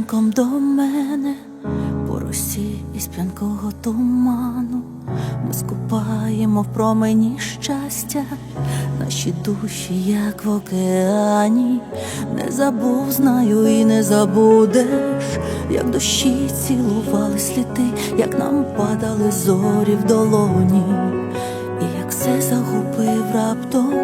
ранком до мене, по росі із п'янкого туману, ми скупаємо в промені щастя, наші душі, як в океані, не забув, знаю і не забудеш, як дощі цілували сліди, як нам падали зорі в долоні, і як все загубив раптом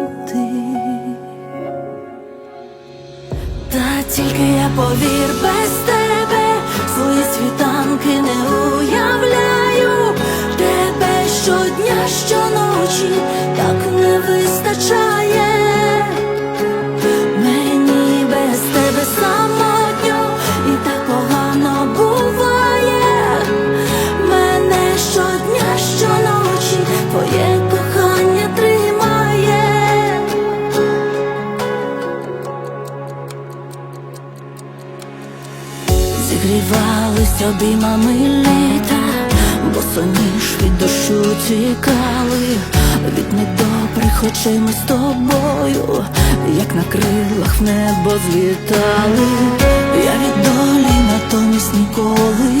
тільки я повір без тебе, свої світанки не уявляю, тебе щодня, щоночі так не вистачає. Зігрівались обіймами літа, бо соніж від дощу тікали, від недобрих очей ми з тобою, як на крилах в небо злітали. Я від долі натомість ніколи